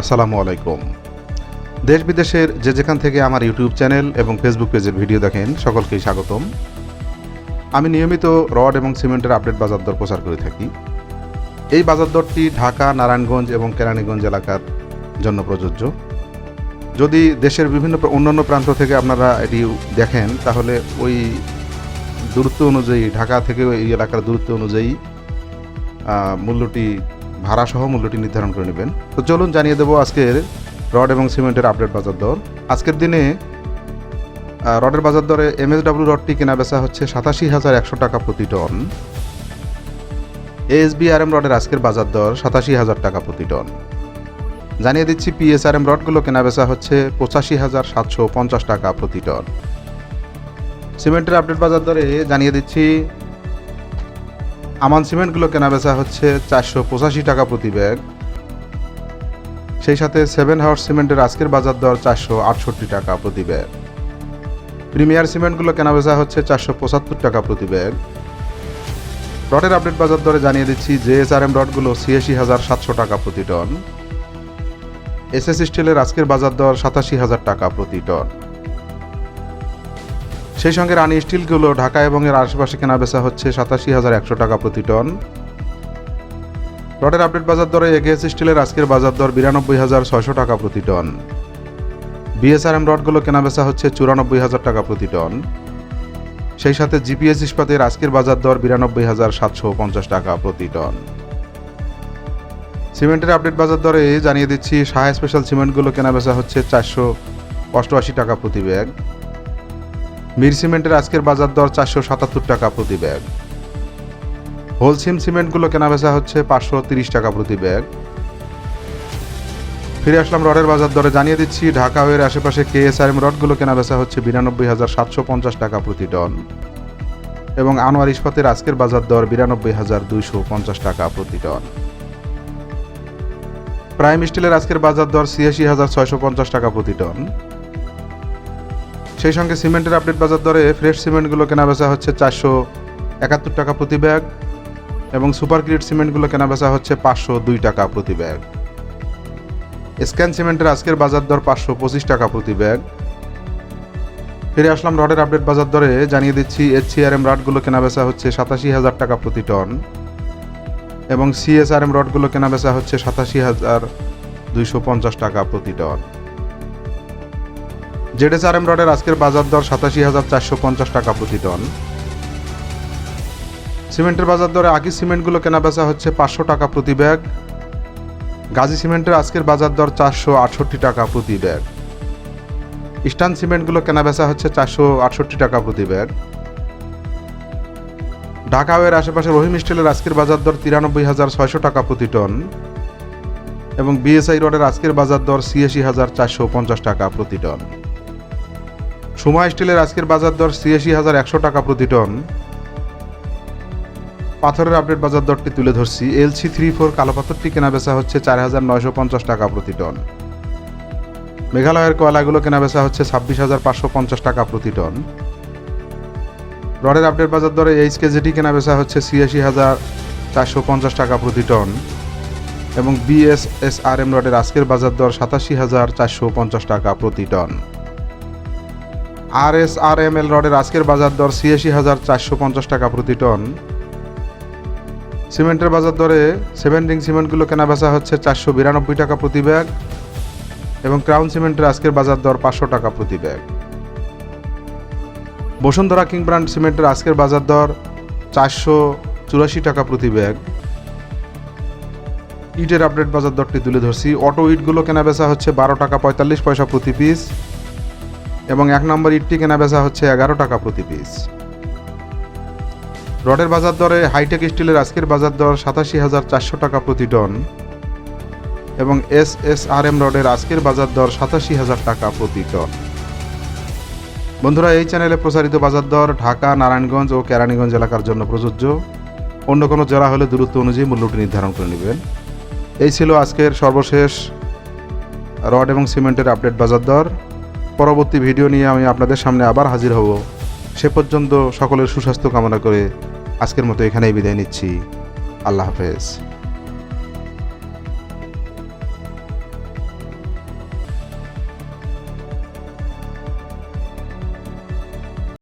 আসসালামু আলাইকুম। দেশ বিদেশের যে যেখান থেকে আমার ইউটিউব চ্যানেল এবং ফেসবুক পেজের ভিডিও দেখেন সকলকেই স্বাগতম। আমি নিয়মিত রড এবং সিমেন্টের আপডেট বাজার দর প্রচার করে থাকি। এই বাজার দরটি ঢাকা নারায়ণগঞ্জ এবং কেরানীগঞ্জ এলাকার জন্য প্রযোজ্য। যদি দেশের বিভিন্ন অন্যান্য প্রান্ত থেকে আপনারা এটি দেখেন তাহলে ওই দূরত্ব অনুযায়ী ঢাকা থেকে এই এলাকার দূরত্ব অনুযায়ী আহ, মূল্যটি ভাড়াসহ মূল্যটি নির্ধারণ করে নেবেন। তো চলুন জানিয়ে দেবো আজকের রড এবং সিমেন্টের আপডেট বাজার দর। আজকের দিনে রডের বাজার দরে এম এমএসডাব্লিউ রডটি কেনা বেচা হচ্ছে সাতাশি হাজার একশো টাকা প্রতি টন। এএসবিআরএম রডের আজকের বাজার দর সাতাশি হাজার টাকা প্রতি টন। জানিয়ে দিচ্ছি পিএসআরএম রডগুলো কেনা বেচা হচ্ছে পঁচাশি হাজার সাতশো পঞ্চাশ টাকা প্রতি টন। সিমেন্টের আপডেট বাজার দরে জানিয়ে দিচ্ছি আমান সিমেন্টগুলো কেনা বেচা হচ্ছে চারশো পঁচাশি টাকা প্রতি ব্যাগ। সেই সাথে সেভেন হাউস সিমেন্টের আজকের বাজার দর চারশো আটষট্টি টাকা প্রতি ব্যাগ। প্রিমিয়ার সিমেন্টগুলো কেনা বেচা হচ্ছে চারশো পঁচাত্তর টাকা প্রতি ব্যাগ। রডের আপডেট বাজার দরে জানিয়ে দিচ্ছি যে এস আর এম রডগুলো ছিয়াশি হাজার সাতশো টাকা প্রতি টন। এস এসএস স্টিলের আজকের বাজার দর সাতাশি হাজার টাকা প্রতি টন। সেই সঙ্গে রানি স্টিলগুলো ঢাকা এবং এর আশেপাশে কেনা বেচা হচ্ছে সাতাশি হাজার একশো টাকা প্রতি টন। রডের আপডেট বাজার দরে এগেস স্টিলের আজকের বাজার দর বিরানব্বই হাজার ছয়শো টাকা প্রতি টন। বিএসআরএম রডগুলো কেনা বেচা হচ্ছে চুরানব্বই হাজার টাকা প্রতি টন। সেই সাথে জিপিএস ইস্পাতের আজকের বাজার দর বিরানব্বই হাজার সাতশো পঞ্চাশ টাকা প্রতি টন। সিমেন্টের আপডেট বাজার দরে জানিয়ে দিচ্ছি সাহা স্পেশাল সিমেন্টগুলো কেনা বেচা হচ্ছে চারশো অষ্টআশি টাকা প্রতি ব্যাগ। মির সিমেন্টের আজকের বাজার দর চারশো সাতাত্তর টাকা প্রতি ব্যাগ। হোলসিম সিমেন্টগুলো কেনা বেচা হচ্ছে পাঁচশো তিরিশ টাকা প্রতি ব্যাগ। ফিরে আসলাম রডের বাজার দরে, জানিয়ে দিচ্ছি, ঢাকা ওয়ের আশেপাশে কেএসআরএম রডগুলো কেনা বেচা হচ্ছে বিরানব্বই হাজার সাতশো পঞ্চাশ টাকা প্রতি টন। এবং আনোয়ার ইস্পাতের আজকের বাজার দর বিরানব্বই হাজার দুইশো পঞ্চাশ টাকা প্রতি টন। প্রাইম স্টিলের আজকের বাজার দর ছিয়াশি হাজার ছয়শো পঞ্চাশ টাকা প্রতি টন। সেই সঙ্গে সিমেন্টের আপডেট বাজার দরে ফ্রেশ সিমেন্টগুলো কেনা বেচা হচ্ছে চারশো একাত্তর টাকা প্রতি ব্যাগ এবং সুপার গ্রিড সিমেন্টগুলো কেনা বেচা হচ্ছে পাঁচশো দুই টাকা প্রতি ব্যাগ স্ক্যান সিমেন্টের আজকের বাজার দর পাঁচশো পঁচিশ টাকা প্রতি ব্যাগ ফিরে আসলাম রডের আপডেট বাজার দরে, জানিয়ে দিচ্ছি এইচসিআরএম রডগুলো কেনা বেচা হচ্ছে সাতাশি হাজার টাকা প্রতি টন এবং সিএসআরএম রডগুলো কেনা বেচা হচ্ছে সাতাশি হাজার দুইশো পঞ্চাশ টাকা প্রতি টন জেডএসআরএম রডের আজকের বাজার দর সাতাশি হাজার চারশো পঞ্চাশ টাকা প্রতি টন। সিমেন্টের বাজার দরে আকি সিমেন্টগুলো কেনা বেচা হচ্ছে পাঁচশো টাকা প্রতি ব্যাগ। গাজী সিমেন্টের আজকের বাজার দর চারশো আটষট্টি টাকা প্রতি ব্যাগ। ইস্টার্ন সিমেন্টগুলো কেনা বেচা হচ্ছে চারশো আটষট্টি টাকা প্রতি ব্যাগ। ঢাকা ওয়ের আশেপাশে রহিম স্টিলের আজকের বাজার দর তিরানব্বই হাজার ছয়শো টাকা প্রতি টন এবং বিএসআই রডের আজকের বাজার দর ছিয়াশি হাজার চারশো পঞ্চাশ টাকা প্রতি টন। সুমা স্টিলের আজকের বাজার দর ছিয়াশি হাজার একশো টাকা প্রতি টন। পাথরের আপডেট বাজার দরটি তুলে ধরছি। এলসি থ্রি ফোর কালো পাথরটি কেনা বেচা হচ্ছে চার হাজার নয়শো পঞ্চাশ টাকা প্রতি টন। মেঘালয়ের কয়লাগুলো কেনা বেচা হচ্ছে ছাব্বিশ হাজার পাঁচশো পঞ্চাশ টাকা প্রতি টন। রডের আপডেট বাজার দরে এইচ কেজিটি কেনা বেচা হচ্ছে ছিয়াশি হাজার চারশো পঞ্চাশ টাকা প্রতি টন। এবং বিএসএসআরএম রডের আজকের বাজার দর সাতাশি হাজার চারশো পঞ্চাশ টাকা প্রতি টন। আর এস আর এম এল রডের আজকের বাজার দর ছিয়াশি হাজার চারশো পঞ্চাশ টাকা প্রতি টন। সিমেন্টের বাজার দরে সেভেন রিং সিমেন্টগুলো কেনা বেচা হচ্ছে চারশো বিরানব্বই টাকা প্রতি ব্যাগ এবং ক্রাউন সিমেন্টের আজকের বাজার দর পাঁচশো টাকা প্রতি ব্যাগ। বসুন্ধরা কিং ব্র্যান্ড সিমেন্টের আজকের বাজার দর চারশো চুরাশি টাকা প্রতি ব্যাগ। ইটের আপডেট বাজার দরটি তুলে ধরছি। অটো ইটগুলো কেনা বেচা হচ্ছে বারো টাকা পঁয়তাল্লিশ পয়সা প্রতি পিস এবং এক নম্বর ইটটি কেনা বেচা হচ্ছে এগারো টাকা প্রতি পিস রডের বাজার দরে হাইটেক স্টিলের আজকের বাজার দর সাতাশি হাজার চারশো টাকা প্রতি টন এবং এস এস আর এম রডের আজকের বাজার দর সাতাশি হাজার টাকা প্রতি টন। বন্ধুরা, এই চ্যানেলে প্রচারিত বাজার দর ঢাকা, নারায়ণগঞ্জ ও কেরানীগঞ্জ এলাকার জন্য প্রযোজ্য। অন্য কোনো জেলা হলে দূরত্ব অনুযায়ী মূল্যটি নির্ধারণ করে নেবেন। এই ছিল আজকের সর্বশেষ রড এবং সিমেন্টের আপডেট বাজার দর। পরবর্তী ভিডিও নিয়ে আমি আপনাদের সামনে আবার হাজির হব। সে পর্যন্ত সকলের সুস্বাস্থ্য কামনা করে আজকের মতো এখানেই বিদায় নিচ্ছি। আল্লাহ হাফেজ।